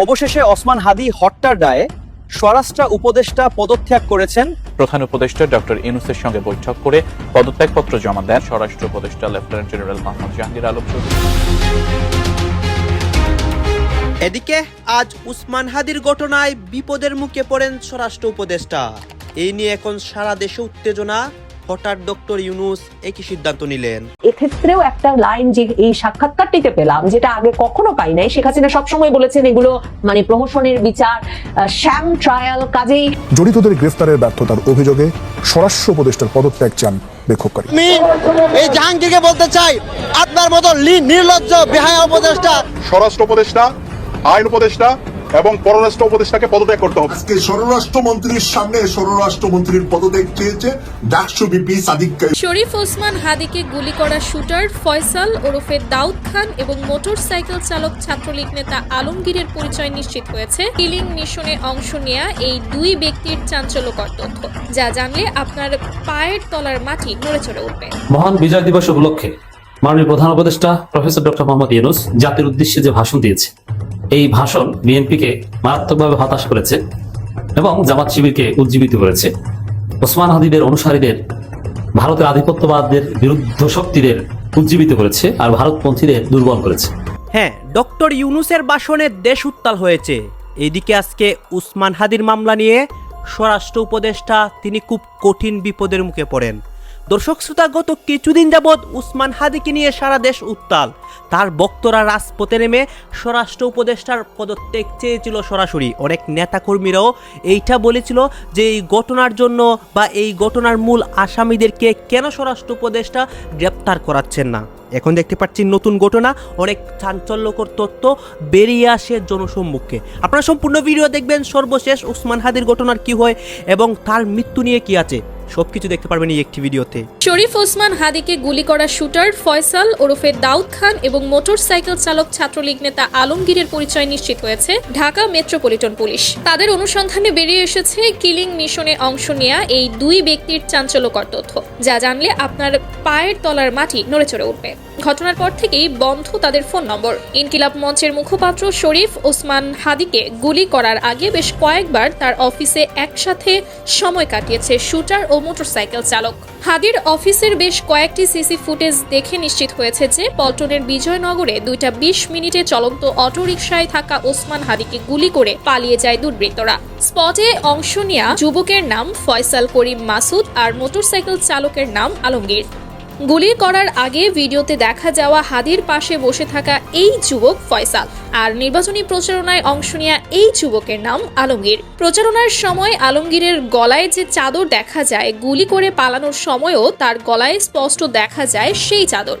অবশেষে ওসমান হাদি হট্টার দায়ে স্বরাষ্ট্র উপদেষ্টা পদত্যাগ করেছেন। প্রধান উপদেষ্টা ডক্টর ইউনুসের সঙ্গে বৈঠক করে পদত্যাগপত্র জমা দেন স্বরাষ্ট্র উপদেষ্টা লেফটেন্যান্ট জেনারেল মোহাম্মদ জাহাঙ্গীর আলম চৌধুরী। এদিকে আজ উসমান হাদির ঘটনায় বিপদের মুখে পড়েন স্বরাষ্ট্র উপদেষ্টা। এই নিয়ে এখন সারা দেশে উত্তেজনা হঠাৎ ডক্টর ইউনুস একই সিদ্ধান্ত নিলেন। এক্ষেত্রেও একটা লাইন যে এই সাক্ষাৎকারটিতে পেলাম যেটা আগে কখনো পাই নাই শেখ হাসিনা সবসময় বলেছেন এগুলো মানে প্রহসনের বিচার শ্যাম ট্রায়াল কাজেই। জড়িতদের গ্রেফতারের ব্যর্থতার অভিযোগে স্বরাষ্ট্র উপদেষ্টার পদত্যাগ চান বিক্ষোভকারী। আমি এই জাহাঙ্গীরকে বলতে চাই আপনার মতো নির্লজ্জ বেহায়া উপদেষ্টা। স্বরাষ্ট্র উপদেষ্টা আইন উপদেষ্টা এবং পররাষ্ট্র উপদেষ্টাকে পদত্যাগ করতে হবে। আজকে স্বরাষ্ট্রমন্ত্রীর সামনে স্বরাষ্ট্রমন্ত্রীর পদত্যাগ চেয়েছে ডাকসু বিপি সাদিক শরীফ ওসমান হাদিকে গুলি করা শুটার ফয়সাল ওরফে দাউদ খান এবং মোটরসাইকেল চালক ছাত্রলীগ নেতা আলমগীরের পরিচয় নিশ্চিত হয়েছে। কিলিং মিশনে অংশ নেয়া এই দুই ব্যক্তির চাঞ্চল্যকর তথ্য। যা জানলে আপনার পায়ের তলার মাটি নড়ে চড়ে উঠবে। মহান বিজয় দিবস উপলক্ষে মাননীয় প্রধান উপদেষ্টা প্রফেসর ডক্টর মোহাম্মদ ইউনুস জাতির উদ্দেশ্যে যে ভাষণ দিয়েছে এই ভাষণ বিএনপিকে মারাত্মকভাবে হতাশ করেছে এবং জামাত শিবিরকে উজ্জীবিত করেছে। ওসমান হাদিদের অনুসারীদের, ভারতের আধিপত্যবাদের বিরুদ্ধ শক্তিদের উজ্জীবিত করেছে আর ভারতপন্থীদের দুর্বল করেছে। হ্যাঁ ডক্টর ইউনুসের বাসনে দেশ উত্তাল হয়েছে। এদিকে আজকে উসমান হাদির মামলা নিয়ে স্বরাষ্ট্র উপদেষ্টা তিনি খুব কঠিন বিপদের মুখে পড়েন। দর্শক শ্রোতা, গত কিছুদিন যাবৎ উসমান হাদিকে নিয়ে সারা দেশ উত্তাল। তার বক্তরা রাজপথে নেমে স্বরাষ্ট্র উপদেষ্টার পদত্যাগ চেয়েছিল সরাসরি। অনেক নেতাকর্মীরাও এইটা বলেছিল যে এই ঘটনার জন্য বা এই ঘটনার মূল আসামিদেরকে কেন স্বরাষ্ট্র উপদেষ্টা গ্রেপ্তার করাচ্ছেন না। এখন দেখতে পাচ্ছি নতুন ঘটনা, অনেক চাঞ্চল্যকর তথ্য বেরিয়ে আসে জনসম্মুখে। আপনারা সম্পূর্ণ ভিডিও দেখবেন সর্বশেষ উসমান হাদির ঘটনার কি হয় এবং তার মৃত্যু নিয়ে কি আছে। সবকিছু দেখতে পারবেন এই একটি ভিডিওতে। শরীফ ওসমান হাদিকে গুলি করা শুটার, ফয়সাল, ওরফে দাউদ খান এবং মোটরসাইকেল চালক ছাত্রলীগ নেতা আলমগীরের পরিচয় নিশ্চিত হয়েছে ঢাকা মেট্রোপলিটন পুলিশ। তাদের অনুসন্ধানে বেরিয়ে এসেছে কিলিং মিশনে অংশ নেয়া এই দুই ব্যক্তির চাঞ্চল্যকর তথ্য। যা জানলে আপনার পায়ের তলার মাটি নড়ে চড়ে উঠবে। ঘটনার পর থেকেই বন্ধ তাদের ফোন নম্বর। ইনকিলাব মঞ্চের মুখপাত্র শরীফ ওসমান হাদিকে গুলি করার আগে বেশ কয়েকবার তার অফিসে একসাথে সময় কাটিয়েছে শুটার ও মোটরসাইকেল চালক। হাদির অফিসের বেশ কয়েকটি সিসি ফুটেজ দেখে নিশ্চিত হয়েছে যে পল্টনের বিজয়নগরে দুইটা বিশ মিনিটে চলন্ত অটোরিকশায় থাকা ওসমান হাদিকে গুলি করে পালিয়ে যায় দুর্বৃত্তরা। স্পটে অংশ নেয়া যুবকের নাম ফয়সাল করিম মাসুদ আর মোটরসাইকেল চালকের নাম আলমগীর। গুলি করার আগে ভিডিওতে দেখা যাওয়া হাদির পাশে বসে থাকা এই যুবক ফয়সাল। আর নির্বাচনী প্রচারণায় অংশ নেওয়া এই যুবকের নাম আলমগীর। প্রচারণার সময় আলমগীরের গলায় যে চাদর দেখা যায়, গুলি করে পালানোর সময়ও তার গলায় স্পষ্ট দেখা যায় সেই চাদর।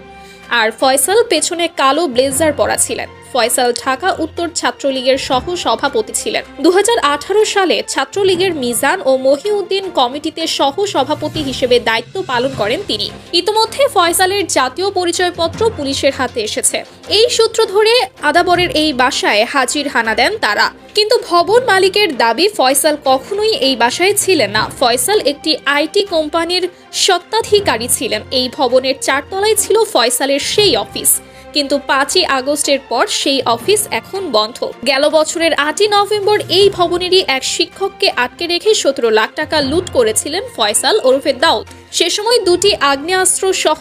আর ফয়সাল পেছনে কালো ব্লেজার পরা ছিলেন। ফয়সাল ঢাকা উত্তর ছাত্রলীগের সহ সভাপতি ছিলেন। দুহাজার আঠারো সালে ছাত্রলীগের মিজান ও মহিউদ্দিন কমিটিতে সহ সভাপতি হিসেবে দায়িত্ব পালন করেন তিনি। ইতোমধ্যে ফয়সালের জাতীয় পরিচয়পত্র পুলিশের হাতে এসেছে। এই সূত্র ধরে আদাবরের এই বাসায় হাজির হানা দেন তারা। কিন্তু ভবন মালিকের দাবি, ফয়সাল কখনোই এই বাসায় ছিলেন না। ফয়সাল একটি আইটি কোম্পানির স্বত্বাধিকারী ছিলেন। এই ভবনের চারতলায় ছিল ফয়সালের সেই অফিস। কিন্তু পাঁচই আগস্টের পর সেই অফিস এখন বন্ধ। গেল বছরের আটই নভেম্বর এই ভবনেরই এক শিক্ষককে আটকে রেখে সতেরো লাখ টাকা লুট করেছিলেন ফয়সাল ওরফে দাউদ। সে সময় দুটি আগ্নেয়াস্ত্র সহ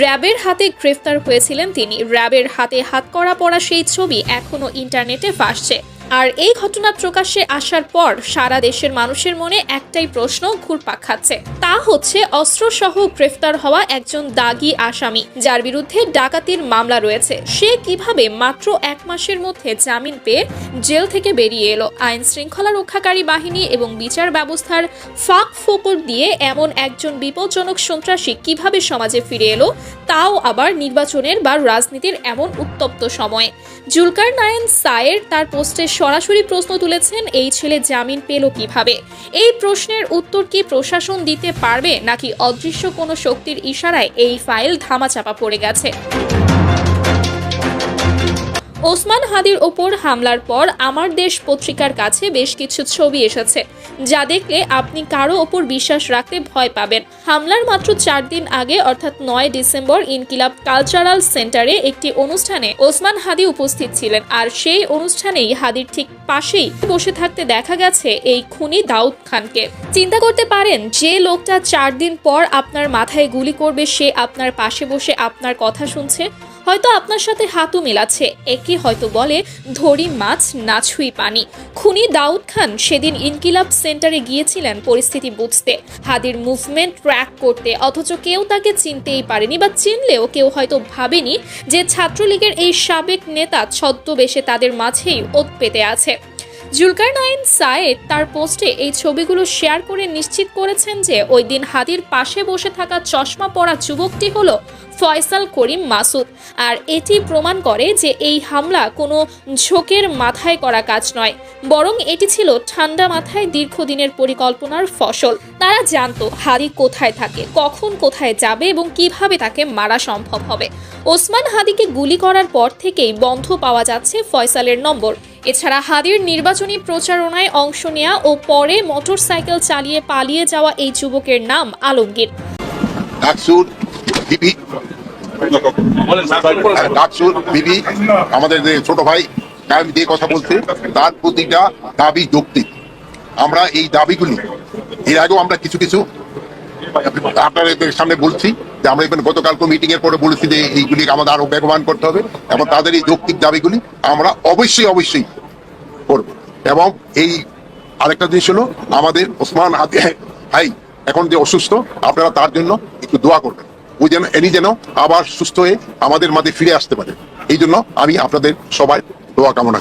র্যাবের হাতে গ্রেফতার হয়েছিলেন তিনি। র্যাবের হাতে হাত করা পড়া সেই ছবি এখনও ইন্টারনেটে ভাসছে আর এই ঘটনা প্রকাশ্যে আসার পর সারা দেশের মানুষের মনে একটাই প্রশ্ন ঘুরপাক খাচ্ছে। তা হচ্ছে অস্ত্রসহ গ্রেফতার হওয়া একজন দাগি আসামি, যার বিরুদ্ধে ডাকাতির মামলা রয়েছে। সে কীভাবে মাত্র এক মাসের মধ্যে জামিন পেয়ে জেল থেকে বেরিয়ে এলো? আইন শৃঙ্খলা রক্ষাকারী বাহিনী এবং বিচার ব্যবস্থার ফাঁক ফোকর দিয়ে এমন একজন বিপজ্জনক সন্ত্রাসী কীভাবে সমাজে ফিরে এলো? তাও আবার নির্বাচনের বা রাজনীতির এমন উত্তপ্ত সময়ে। জুলকার নায়ন সায়ের তার পোস্টে সরাসরি প্রশ্ন তুলেছেন, এই ছেলে জামিন পেল কীভাবে? এই প্রশ্নের উত্তর কি প্রশাসন দিতে পারবে? নাকি অদৃশ্য কোনো শক্তির ইশারায় এই ফাইল ধামাচাপা পড়ে গেছে? ওসমান হাদির ওপর হামলার পর আমার দেশ পত্রিকার কাছে বেশ কিছু ছবি এসেছে, যা দেখলে আপনি কারও ওপর বিশ্বাস রাখতে ভয় পাবেন। হামলার মাত্র চার দিন আগে, অর্থাৎ নয় ডিসেম্বর, ইনকিলাব কালচারাল সেন্টারে একটি অনুষ্ঠানে ওসমান হাদি উপস্থিত ছিলেন। আর সেই অনুষ্ঠানেই হাদির ঠিক পাশেই বসে থাকতে দেখা গেছে এই খুনি দাউদ খানকে। চিন্তা করতে পারেন, যে লোকটা চার দিন পর আপনার মাথায় গুলি করবে, সে আপনার পাশে বসে আপনার কথা শুনছে। হয়তো আপনার সাথে হাতু মেলাচ্ছে। একে হয়তো বলে, ধরি মাছ না ছুঁই পানি। খুনি দাউদ খান সেদিন ইনকিলাব সেন্টারে গিয়েছিলেন পরিস্থিতি বুঝতে। হাদির মুভমেন্ট ট্র্যাক করতে, অথচ কেউ তাকে চিনতেই পারেনি বা চিনলেও কেউ হয়তো ভাবেনি যে ছাত্রলীগের এই সাবেক নেতা ছদ্মবেশে তাদের মাঝেই ওত পেতে আছে। জুলকার নাইন সায়েদ তার পোস্টে এই ছবিগুলো শেয়ার করে নিশ্চিত করেছেন যে ওই দিন হাদির পাশে বসে থাকা চশমা পরা যুবকটি হলো ফয়সাল করিম মাসুদ। আর এটি প্রমাণ করে যে এই হামলা কোনো ঝোঁকের মাথায় করা কাজ নয়, বরং এটি ছিল ঠান্ডা মাথায় দীর্ঘদিনের পরিকল্পনার ফসল। তারা জানতো হাদি কোথায় থাকে, কখন কোথায় যাবে এবং কীভাবে তাকে মারা সম্ভব হবে। ওসমান হাদিকে গুলি করার পর থেকেই বন্ধ পাওয়া যাচ্ছে ফয়সালের নম্বর। এছাড়া হাদির নির্বাচনী প্রচারণায় অংশ নেয়া ও পরে মোটরসাইকেল চালিয়ে পালিয়ে যাওয়া এই যুবকের নাম আলমগীর। আমাদের যে ছোট ভাই কায়েম দিয়ে কথা বলছে, তার প্রতিটা দাবি যৌক্তিক। আমরা এই দাবিগুলি, এর আগেও আমরা কিছু কিছু আপনাদের সামনে বলছি। যে আমরা এখানে গতকাল মিটিং এর পরে বলেছি যে এইগুলি আমাদের আরও বেগবান করতে হবে এবং তাদের এই যৌক্তিক দাবিগুলি আমরা অবশ্যই অবশ্যই করব। এবং এই আরেকটা জিনিস হলো আমাদের ওসমান হাতে, ভাই এখন যে অসুস্থ, আপনারা তার জন্য একটু দোয়া করবেন। ওই যেন, এনি যেন আবার সুস্থ হয়ে আমাদের মাঝে ফিরে আসতে পারে। এই জন্য আমি আপনাদের সবাই দোয়া কামনা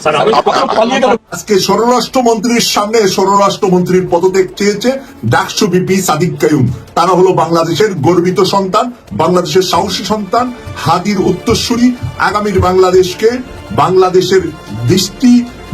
আজকে স্বরাষ্ট্রমন্ত্রীর সামনে স্বরাষ্ট্রমন্ত্রীর পদত্যাগ চেয়েছে ডাকসু বিপি সাদিক কায়ুম। তারা হলো বাংলাদেশের গর্বিত সন্তান বাংলাদেশের সাহসী সন্তান হাদির উত্তরসূরি। আগামীর বাংলাদেশকে বাংলাদেশের দৃষ্টি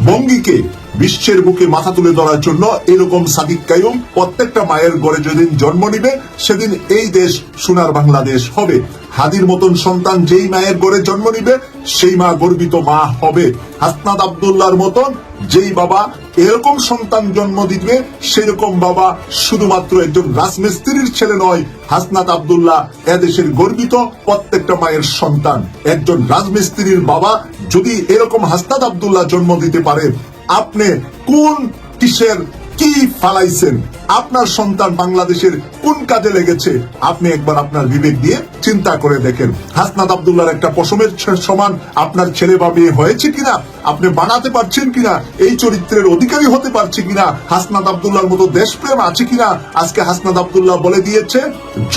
ভঙ্গিকে বিশ্বের বুকে মাথা তুলে ধরার জন্য এরকম সাদিক কায়ুম প্রত্যেকটা মায়ের গড়ে যেদিন জন্ম নিবে, সেদিন এই দেশ সোনার বাংলাদেশ হবে। হাদির মতন সন্তান যেই মায়ের গড়ে জন্ম নিবে, সেই মা গর্বিত মা হবে। হাসনাদ আবদুল্লাহর মতন যেই বাবা এরকম সন্তান জন্ম দিবে, সেরকম বাবা শুধুমাত্র একজন রাজমিস্ত্রির ছেলে নয় হাসনাত আবদুল্লাহ এদেশের গর্বিত প্রত্যেকটা মায়ের সন্তান। একজন রাজমিস্ত্রির বাবা যদি এরকম হাসনাত আবদুল্লাহ জন্ম দিতে পারে আপনি কোন কিসের কি ফালাইছেন? আপনার সন্তান বাংলাদেশের কোন কাজে লেগেছে? আপনি একবার আপনার বিবেক দিয়ে চিন্তা করে দেখেন। হাসনাত আবদুল্লাহর একটা পশমের সমান আপনার ছেলে বা মেয়ে হয়েছে কিনা? আপনি বানাতে পারছেন কিনা? এই চরিত্রের অধিকারী হতে পারছে কিনা? হাসনাত আবদুল্লাহর মতো দেশপ্রেম আছে কিনা? আজকে হাসনাত আবদুল্লাহ বলে দিয়েছে,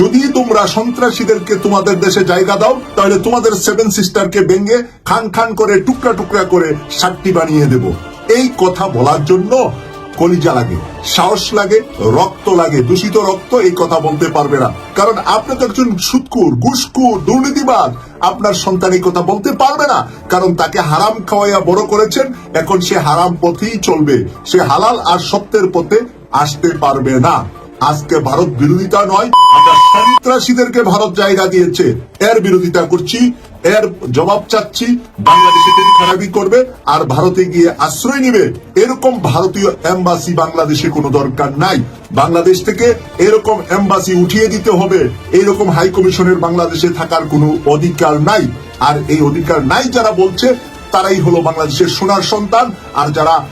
যদি তোমরা সন্ত্রাসীদেরকে তোমাদের দেশে জায়গা দাও, তাহলে তোমাদের সেভেন সিস্টারকে ভেঙে খান খান করে টুকরা টুকরা করে সাতটি বানিয়ে দেব। এই কথা বলার জন্য কলিজা লাগে, সাহস লাগে, রক্ত লাগে, দূষিত রক্ত এই কথা বলতে পারবে না। কারণ আপনি তো একজন সুৎকুর ঘুষকুর দুর্নীতিবাদ আপনার সন্তান এই কথা বলতে পারবে না। কারণ তাকে হারাম খাওয়াইয়া বড় করেছেন, এখন সে হারাম পথেই চলবে। সে হালাল আর সত্যের পথে আসতে পারবে না। আজকে ভারত বিরোধিতা নয় সন্ত্রাসীদেরকে ভারত জায়গা দিয়েছে। এর বিরোধিতা করছি এর জবাব চাচ্ছি, বাংলাদেশে তিনি খারাপই করবে আর ভারতে গিয়ে আশ্রয় নিবে। এরকম ভারতীয় এম্বাসি বাংলাদেশে কোনো দরকার নাই। বাংলাদেশ থেকে এরকম এম্বাসি উঠিয়ে দিতে হবে। এরকম হাই কমিশনের বাংলাদেশে থাকার কোনো অধিকার নাই। আর এই অধিকার নাই যারা বলছে, তারাই হলো বাংলাদেশের সোনার সন্তান। আর যারা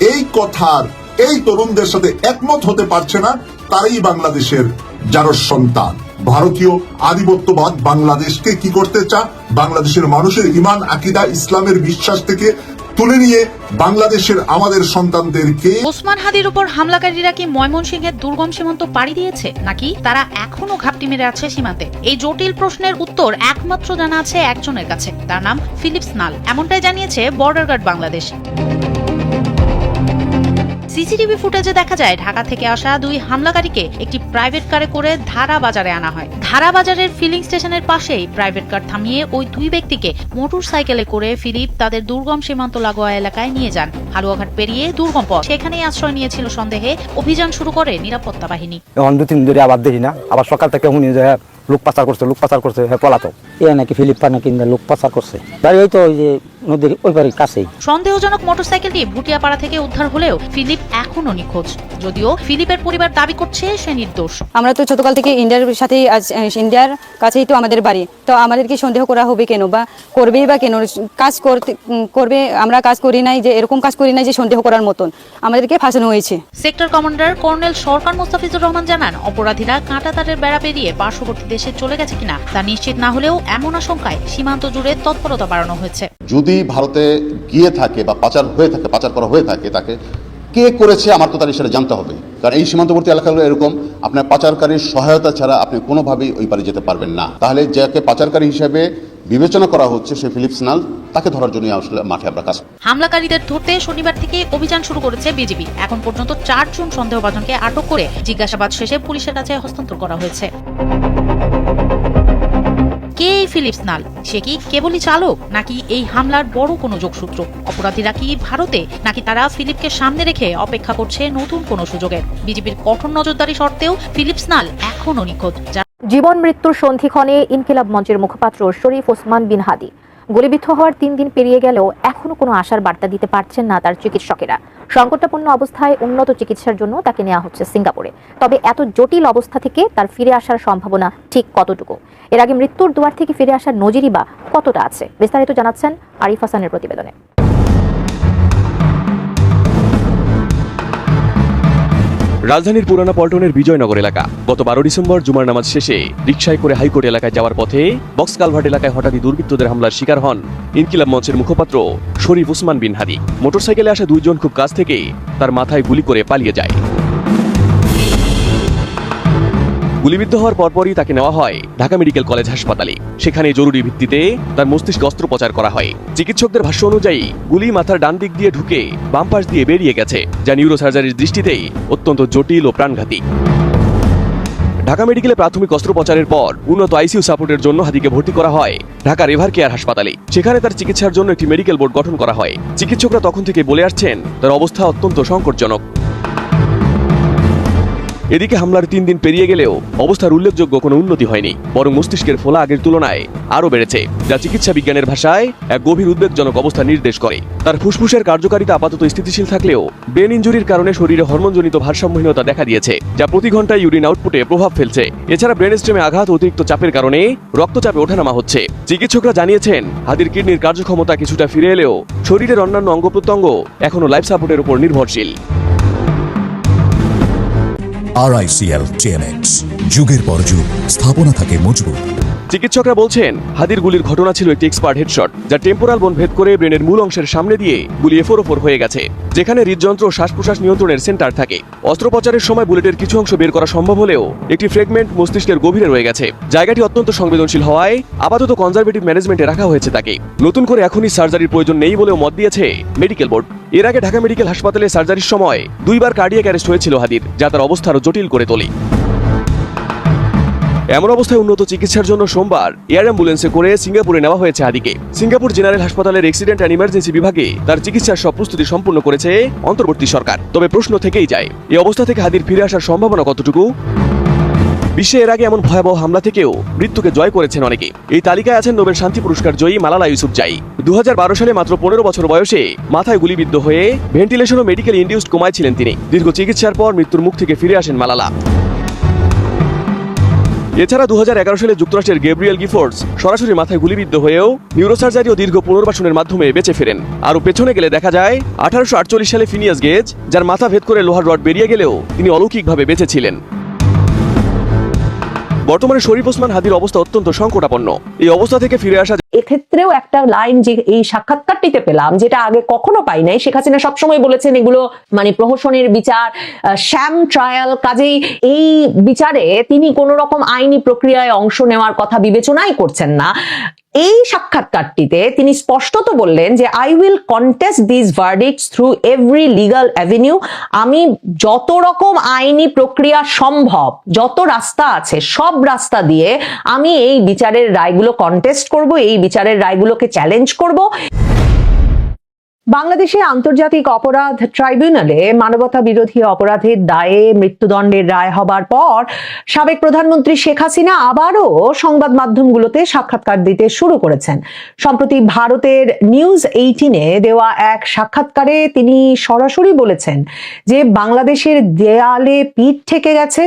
এই কথার, এই তরুণদের সাথে একমত হতে পারছে না, তারাই বাংলাদেশের যার সন্তান। ভারতীয় আধিপত্যবাদ বাংলাদেশকে কি করতে চা বাংলাদেশের মানুষের ইমান আকিদা, ইসলামের বিশ্বাস থেকে তুলে নিয়ে বাংলাদেশের আমাদের সন্তানদেরকে ওসমান হাদির উপর হামলাকারীরা কি ময়মনসিংহের দুর্গম সীমান্ত পাড়ি দিয়েছে? নাকি তারা এখনও ঘাপটি মেরে আছে সীমান্তে এই জটিল প্রশ্নের উত্তর একমাত্র জানা আছে একজনের কাছে। তার নাম ফিলিপস নাল। এমনটাই জানিয়েছে বর্ডার গার্ড বাংলাদেশ। সিসিটিভি ফুটেজে দেখা যায় ঢাকা থেকে আসা দুই হামলাকারীকে একটি প্রাইভেট কারে করে ধারা বাজারে আনা হয়। ধারা বাজারের ফিলিং স্টেশনের পাশেই প্রাইভেট কার থামিয়ে ওই দুই ব্যক্তিকে মোটর সাইকেলে করে ফিলিপ তাদের দুর্গম সীমান্ত লাগোয়া এলাকায় নিয়ে যান। হালুয়াঘাট পেরিয়ে দুর্গম পথ। সেখানেই আশ্রয় নিয়েছিল সন্দেহে। অভিযান শুরু করে নিরাপত্তা বাহিনী। দু তিন ধরে আবার দেখি না। আবার সকাল থেকে শুনি যে লোক পাচার করছে লোক পাচার করছে হ্যাঁ পলাতক। এ নাকি ফিলিপ নাকি লোক পাচার করছে। তাই ওই তো ওই যে নদীর ওই পারের কাছেই। সন্দেহজনক মোটরসাইকেলটি ভুটিয়াপাড়া থেকে উদ্ধার হলেও ফিলিপ এখনও নিখোঁজ। যদিও ফিলিপের পরিবার দাবি করছে সে নির্দোষ। আমরা তো ছোটকাল থেকে ইন্ডিয়ার সাথেই আজ- ইন্ডিয়ার কাছেই তো আমাদের বাড়ি। তো আমাদেরকে সন্দেহ করা হবে কেন বা করবেই বা কেন? কাজ করতে করবে আমরা কাজ করি নাই যে এরকম কাজ করি নাই যে সন্দেহ করার মতন। আমাদেরকে ফাঁসানো হয়েছে। Sector commander colonel Sarkar Mostafizur Rahman জানান অপরাধীরা কাঁটাতারের বেড়া পেরিয়ে পার্শ্ববর্তী দেশে চলে গেছে কিনা তা নিশ্চিত না হলেও এমন আশঙ্কায় সীমান্ত জুড়ে তৎপরতা বাড়ানো হয়েছে। যদি ভারতে গিয়ে থাকে বা পাচার হয়ে থাকে, পাচার করা হয়ে থাকে তাকে, কে করেছে আমার তো তার সেটা জানতে হবে। কারণ এই সীমান্তবর্তী এলাকাগুলো এরকম, আপনার পাচারকারীর সহায়তা ছাড়া আপনি কোনোভাবেই ওই পারে যেতে পারবেন না। তাহলে যাকে পাচারকারী হিসেবে বিবেচনা করা হচ্ছে, সে ফিলিপস নাল, তাকে ধরার জন্য আসলে মাঠে আমরা কাজ হামলাকারীদের ধরতে শনিবার থেকে অভিযান শুরু করেছে বিজিবি। এখন পর্যন্ত চারজন সন্দেহভাজনকে আটক করে জিজ্ঞাসাবাদ শেষে পুলিশের কাছে হস্তান্তর করা হয়েছে। কে ফিলিপস নাল? সে কি কেবলই চালক, নাকি এই হামলার বড় কোনো যোগসূত্র? অপরাধীরা কি ভারতে, নাকি তারা ফিলিপকে সামনে রেখে অপেক্ষা করছে নতুন কোনো সুযোগের? বিজেপির কঠোর নজরদারি সত্ত্বেও ফিলিপস নাল এখনও নিখোঁজ। জীবন মৃত্যুর সন্ধিক্ষণে ইনকিলাব মঞ্চের মুখপাত্র শরীফ ওসমান বিন হাদি। গুলিবিদ্ধ হওয়ার তিন দিন পেরিয়ে গেলেও এখনও কোনো আশার বার্তা দিতে পারছেন না তার চিকিৎসকেরা। সংকটাপন্ন অবস্থায় উন্নত চিকিৎসার জন্য তাকে নেওয়া হচ্ছে সিঙ্গাপুরে। তবে এত জটিল অবস্থা থেকে তার ফিরে আসার সম্ভাবনা ঠিক কতটুকু? এর আগে মৃত্যুর দুয়ার থেকে ফিরে আসার নজিরই বা কতটা আছে? বিস্তারিত জানাচ্ছেন আরিফ হাসানের প্রতিবেদনে। রাজধানীর পুরানা পল্টনের বিজয়নগর এলাকা। গত বারো ডিসেম্বর জুমার নামাজ শেষে রিক্সায় করে হাইকোর্ট এলাকায় যাওয়ার পথে বক্স কালভার্ট এলাকায় হঠাৎই দুর্বৃত্তদের হামলার শিকার হন ইনকিলাব মঞ্চের মুখপাত্র শরীফ উসমান বিন হাদি। মোটরসাইকেলে আসা দুইজন খুব কাছ থেকে তার মাথায় গুলি করে পালিয়ে যায়। গুলিবিদ্ধ হওয়ার পরপরই তাকে নেওয়া হয় ঢাকা মেডিকেল কলেজ হাসপাতালে। সেখানে জরুরি ভিত্তিতে তার মস্তিষ্ক অস্ত্রোপচার করা হয়। চিকিৎসকদের ভাষ্য অনুযায়ী, গুলি মাথার ডান দিক দিয়ে ঢুকে বাম পাশ দিয়ে বেরিয়ে গেছে, যা নিউরোসার্জারির দৃষ্টিতেই অত্যন্ত জটিল ও প্রাণঘাতী। ঢাকা মেডিকেলে প্রাথমিক অস্ত্রোপচারের পর উন্নত আইসিইউ সাপোর্টের জন্য হাদিকে ভর্তি করা হয় ঢাকা রেভার কেয়ার হাসপাতালে। সেখানে তার চিকিৎসার জন্য একটি মেডিকেল বোর্ড গঠন করা হয়। চিকিৎসকরা তখন থেকে বলে আসছেন, তার অবস্থা অত্যন্ত সংকটজনক। এদিকে হামলার তিন দিন পেরিয়ে গেলেও অবস্থার উল্লেখযোগ্য কোনো উন্নতি হয়নি, বরং মস্তিষ্কের ফোলা আগের তুলনায় আরও বেড়েছে, যা চিকিৎসা বিজ্ঞানের ভাষায় এক গভীর উদ্বেগজনক অবস্থা নির্দেশ করে। তার ফুসফুসের কার্যকারিতা আপাতত স্থিতিশীল থাকলেও ব্রেন ইঞ্জুরির কারণে শরীরে হরমোনজনিত ভারসাম্যহীনতা দেখা দিয়েছে, যা প্রতি ঘন্টায় ইউরিন আউটপুটে প্রভাব ফেলছে। এছাড়া ব্রেন স্টেমে আঘাত, অতিরিক্ত চাপের কারণে রক্তচাপে ওঠানামা হচ্ছে। চিকিৎসকরা জানিয়েছেন হাদির কিডনির কার্যক্ষমতা কিছুটা ফিরে এলেও শরীরের অন্যান্য অঙ্গ প্রত্যঙ্গ এখনও লাইফ সাপোর্টের উপর নির্ভরশীল। আরআইসিএল টিএনএক্স যুগের পর যুগ স্থাপনা থাকে মজবুত। চিকিৎসকরা বলছেন, হাদির গুলির ঘটনা ছিল একটি এক্সপার্ট হেডশট যা টেম্পোরাল বোন ভেদ করে ব্রেনের মূল অংশের সামনে দিয়ে গুলি এফোর ওপর হয়ে গেছে, যেখানে হৃদযন্ত্র শ্বাস প্রশ্বাস নিয়ন্ত্রণের সেন্টার থাকে। অস্ত্রোপচারের সময় বুলেটের কিছু অংশ বের করা সম্ভব হলেও একটি ফ্রেগমেন্ট মস্তিষ্কের গভীরে রয়ে গেছে। জায়গাটি অত্যন্ত সংবেদনশীল হওয়ায় আপাতত কনজারভেটিভ ম্যানেজমেন্টে রাখা হয়েছে তাকে। নতুন করে এখনই সার্জারির প্রয়োজন নেই বলেও মত দিয়েছে মেডিকেল বোর্ড এর আগে ঢাকা মেডিকেল হাসপাতালে সার্জারির সময় দুইবার কার্ডিয়াক অ্যারেস্ট হয়েছিল হাদির, যা তার অবস্থা আরও জটিল করে তোলে। এমন অবস্থায় উন্নত চিকিৎসার জন্য সোমবার এয়ার অ্যাম্বুলেন্সে করে সিঙ্গাপুরে নেওয়া হয়েছে আদিকে। সিঙ্গাপুর জেনারেল হাসপাতালের অ্যাক্সিডেন্ট অ্যান্ড ইমার্জেন্সি বিভাগে তার চিকিৎসার সব প্রস্তুতি সম্পূর্ণ করেছে অন্তর্বর্তী সরকার। তবে প্রশ্ন থেকেই যায়, এই অবস্থা থেকে হাদির ফিরে আসার সম্ভাবনা কতটুকু? বিশ্বে এর আগে এমন ভয়াবহ হামলা থেকেও মৃত্যুকে জয় করেছেন অনেকে। এই তালিকায় আছেন নোবেল শান্তি পুরস্কার জয়ী মালালা ইউসুফ জাই। দু হাজার বারো সালে মাত্র পনেরো বছর বয়সে মাথায় গুলিবিদ্ধ হয়ে ভেন্টিলেশন ও মেডিকেল ইন্ডিউসড কোমায় ছিলেন তিনি। দীর্ঘ চিকিৎসার পর মৃত্যুর মুখ থেকে ফিরে আসেন মালালা। এছাড়া দু হাজার এগারো সালে যুক্তরাষ্ট্রের গেব্রিয়েল গিফোর্ডস সরাসরি মাথায় গুলিবিদ্ধ হয়েও নিউরোসার্জারি ও দীর্ঘ পুনর্বাসনের মাধ্যমে বেঁচে ফেরেন। আরও পেছনে গেলে দেখা যায়, আঠারোশো আটচল্লিশ সালে ফিনিয়াস গেজ, যার মাথা ভেদ করে লোহার রড বেরিয়ে গেলেও তিনি অলৌকিকভাবে বেঁচে ছিলেন। বর্তমানে শরীফ ওসমান হাদির অবস্থা অত্যন্ত সংকটাপন্ন। এই অবস্থা থেকে ফিরে আসা এক্ষেত্রেও একটা লাইন যে এই সাক্ষাৎকারটিতে পেলাম, যেটা আগে কখনো পাই নাই, শেখ হাসিনা সবসময় বলেছেন এগুলো মানে প্রহসনের বিচার শ্যাম ট্রায়াল কাজেই এই বিচারে তিনি কোন রকম আইনি প্রক্রিয়ায় অংশ নেওয়ার কথা বিবেচনাই করছেন না। এই সাক্ষাৎকারটিতে তিনি স্পষ্টত বললেন যে I will contest this verdict through every legal avenue আমি যত রকম আইনি প্রক্রিয়া সম্ভব, যত রাস্তা আছে, সব রাস্তা দিয়ে আমি এই বিচারের রায়গুলো কন্টেস্ট করব, এই বিচারের রায়গুলোকে চ্যালেঞ্জ করব। বাংলাদেশে আন্তর্জাতিক অপরাধ ট্রাইব্যুনালে মানবতা বিরোধী অপরাধের দায়ে মৃত্যুদণ্ডের রায় হবার পর সাবেক প্রধানমন্ত্রী শেখ হাসিনা আবারও সংবাদ মাধ্যমগুলোতে সাক্ষাৎকার দিতে শুরু করেছেন। সম্প্রতি ভারতের নিউজ এইটিনে দেওয়া এক সাক্ষাৎকারে তিনি সরাসরি বলেছেন যে বাংলাদেশের দেয়ালে পিঠ ঠেকে গেছে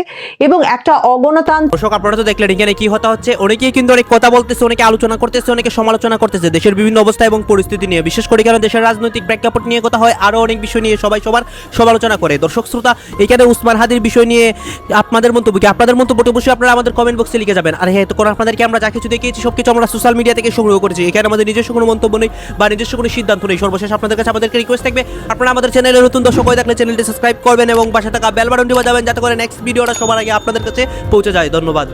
এবং একটা অগণতান্ত্রিক আপনারা তো দেখলেন এখানে কি হতা হচ্ছে। অনেকেই কিন্তু অনেক কথা বলতেছে, অনেকে আলোচনা করতেছে, অনেকে সমালোচনা করতেছে। দেশের বিভিন্ন অবস্থা এবং পরিস্থিতি নিয়ে, বিশেষ করে কেন দেশের রাজনৈতিক প্রেক্ষাপট নিয়ে কথা হয় আরও অনেক বিষয় নিয়ে সবাই সবার সমালোচনা করে। দর্শক, শ্রোতা, এখানে উসমান হাদির বিষয় নিয়ে আপনাদের মন্তব্য কি? আপনাদের মন্তব্যটি অবশ্যই আপনারা আমাদের কমেন্ট বক্সে লিখে যাবেন। আর হ্যাঁ তো কোনো আপনাদেরকে আমরা যা কিছু দেখিয়েছি, সব কিছু আমরা সোশ্যাল মিডিয়া থেকে সংগ্রহ করেছি। এখানে আমাদের নিজস্ব কোনো মন্তব্য নেই বা নিজস্ব কোনো সিদ্ধান্ত নেই। সর্বশেষ আপনাদের কাছে আমাদেরকে রিকোয়েস্ট থাকবে, আপনারা আমাদের চ্যানেলে নতুন দর্শক হয়ে থাকলে চ্যানেলটি সাবস্ক্রাইব করবেন এবং পাশে থাকা বেল বাটনটি বাজাবেন, যাতে করে নেক্সট ভিডিওটা সবার আগে আপনাদের কাছে পৌঁছে যায়। ধন্যবাদ।